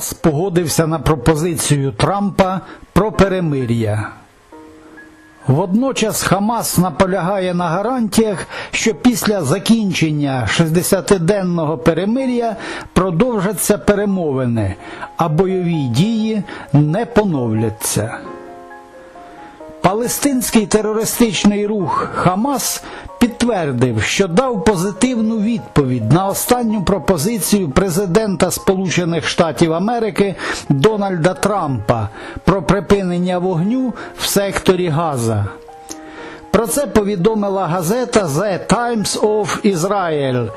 Хамас погодився на пропозицію Трампа про перемир'я. Водночас Хамас наполягає на гарантіях, що після закінчення 60-денного перемир'я продовжаться перемовини, а бойові дії не поновляться. Палестинський терористичний рух Хамас підтвердив, що дав позитивну відповідь на останню пропозицію президента Сполучених Штатів Америки Дональда Трампа про припинення вогню в секторі Газа. Про це повідомила газета The Times of Israel.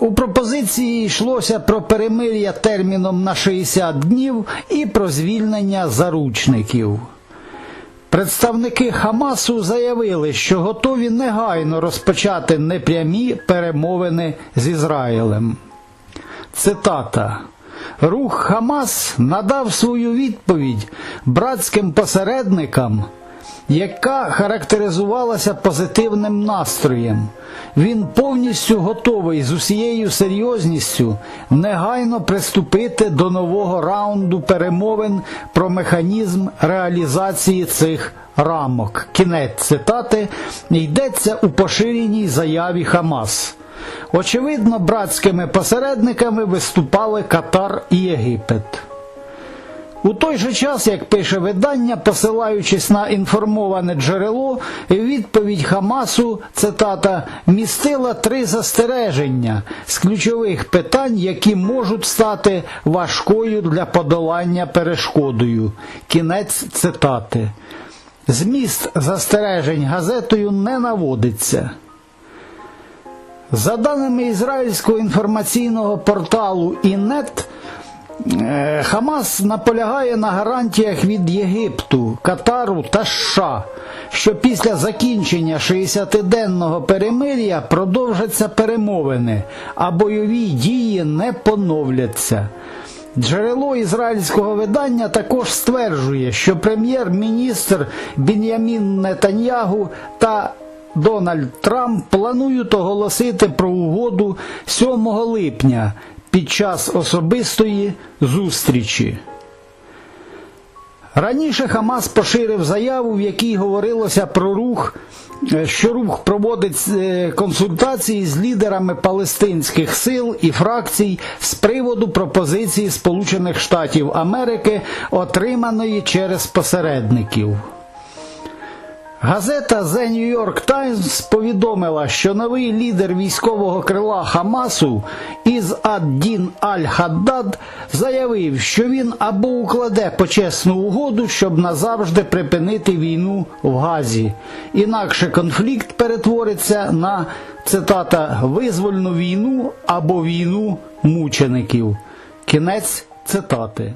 У пропозиції йшлося про перемир'я терміном на 60 днів і про звільнення заручників. Представники Хамасу заявили, що готові негайно розпочати непрямі перемовини з Ізраїлем. Цитата. Рух Хамас надав свою відповідь братським посередникам, яка характеризувалася позитивним настроєм. Він повністю готовий з усією серйозністю негайно приступити до нового раунду перемовин про механізм реалізації цих рамок. Кінець цитати йдеться у поширеній заяві Хамас. Очевидно, братськими посередниками виступали Катар і Єгипет. У той же час, як пише видання, посилаючись на інформоване джерело, відповідь Хамасу, цитата, містила три застереження з ключових питань, які можуть стати важкою для подолання перешкодою. Кінець цитати. Зміст застережень газетою не наводиться. За даними ізраїльського інформаційного порталу Інет, Хамас наполягає на гарантіях від Єгипту, Катару та США, що після закінчення 60-денного перемир'я продовжаться перемовини, а бойові дії не поновляться. Джерело ізраїльського видання також стверджує, що прем'єр-міністр Бін'ямін Нетаньягу та Дональд Трамп планують оголосити про угоду 7 липня під час особистої зустрічі. Раніше Хамас поширив заяву, в якій говорилося про рух, е, що рух проводить е, консультації з лідерами палестинських сил і фракцій з приводу пропозиції Сполучених Штатів Америки, отриманої через посередників. Газета The New York Times повідомила, що новий лідер військового крила Хамасу із Ад-Дін Аль-Хаддад заявив, що він або укладе почесну угоду, щоб назавжди припинити війну в Газі. Інакше конфлікт перетвориться на цитата визвольну війну або війну мучеників. Кінець цитати.